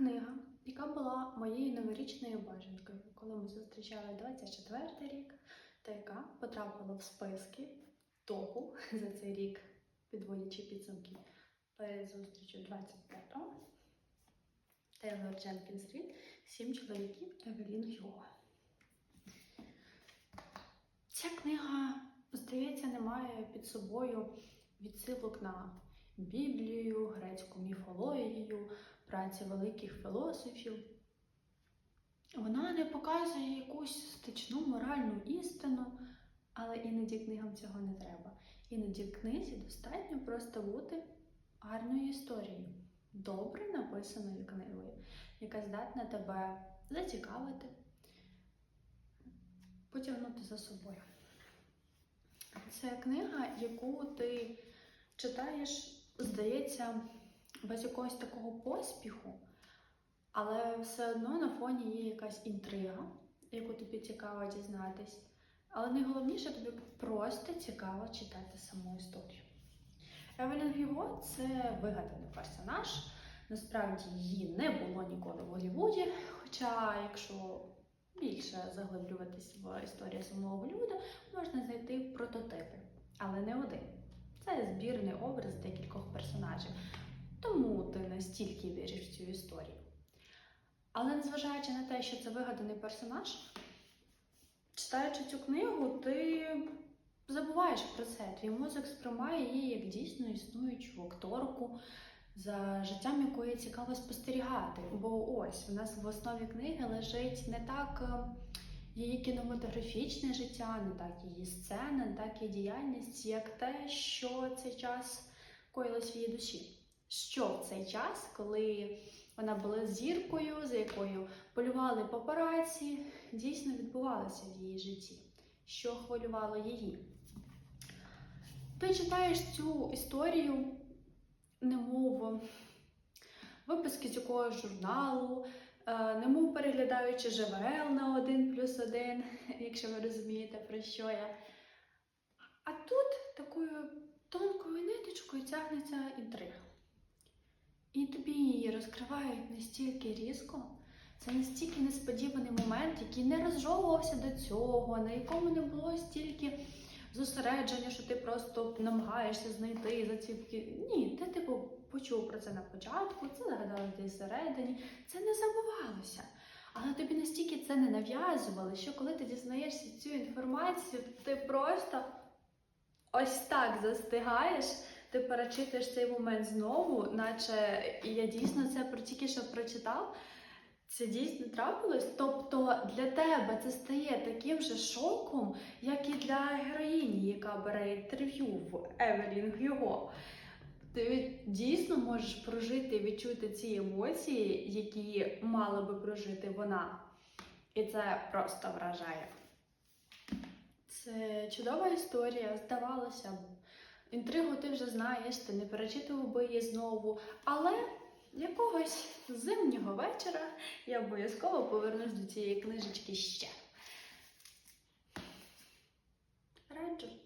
книга, яка була моєю новорічною бажанкою, коли ми зустрічали 24 рік, та яка потрапила в списки топу за цей рік, підводячи підсумки перед зустрічю 25-го. Тейлор Дженкінс Рід Сім чоловіків Евелін Хьюго. Ця книга, здається, не має під собою відсилок на Біблію, грецьку міфологію, праці великих філософів. Вона не показує якусь стичну моральну істину, але іноді книгам цього не треба. Іноді книзі достатньо просто бути гарною історією, добре написаною книгою, яка здатна тебе зацікавити, потягнути за собою. Це книга, яку ти читаєш, здається, без якогось такого поспіху, але все одно на фоні є якась інтрига, яку тобі цікаво дізнатись. Але найголовніше тобі просто цікаво читати саму історію. Евелін Гіго це вигаданий персонаж. Насправді її не було ніколи в Голлівуді. Хоча, якщо більше заглиблюватись в історію самого Голлівуду, можна знайти прототипи, але не один. Це збірний образ декількох персонажів. Тому ти настільки віриш в цю історію. Але незважаючи на те, що це вигаданий персонаж, читаючи цю книгу, ти забуваєш про це. Твій мозок сприймає її як дійсно існуючу акторку, за життям якої цікаво спостерігати. Бо ось у нас в основі книги лежить не так е, її кінематографічне життя, не так її сцена, не так її діяльність, як те, що цей час коїлось в її душі. Що в цей час, коли вона була зіркою, за якою полювали папараці, дійсно відбувалося в її житті, що хвилювало її. Ти читаєш цю історію, немов виписки з якогось журналу, переглядаючи ЖВЛ на 1 плюс 1, якщо ви розумієте, про що я. А тут такою тонкою ниточкою тягнеться інтрига. І тобі її розкривають настільки різко, це настільки несподіваний момент, який не розжовувався до цього, на якому не було стільки зосередження, що ти просто намагаєшся знайти за Ні, ти типу почув про це на початку, це згадали десь всередині, це не забувалося. Але тобі настільки це не нав'язували, що коли ти дізнаєшся цю інформацію, ти просто ось так застигаєш, ти перечитуєш цей момент знову, наче я дійсно це тільки що прочитав. Це дійсно трапилось. Тобто для тебе це стає таким же шоком, як і для героїні, яка бере інтерв'ю в Евелін Гюго. Ти дійсно можеш прожити і відчути ці емоції, які мала би прожити вона. І це просто вражає. Це чудова історія, здавалося б. Інтригу ти вже знаєш, ти не перечитував би її знову. Але якогось зимнього вечора я обов'язково повернусь до цієї книжечки ще. Раджу.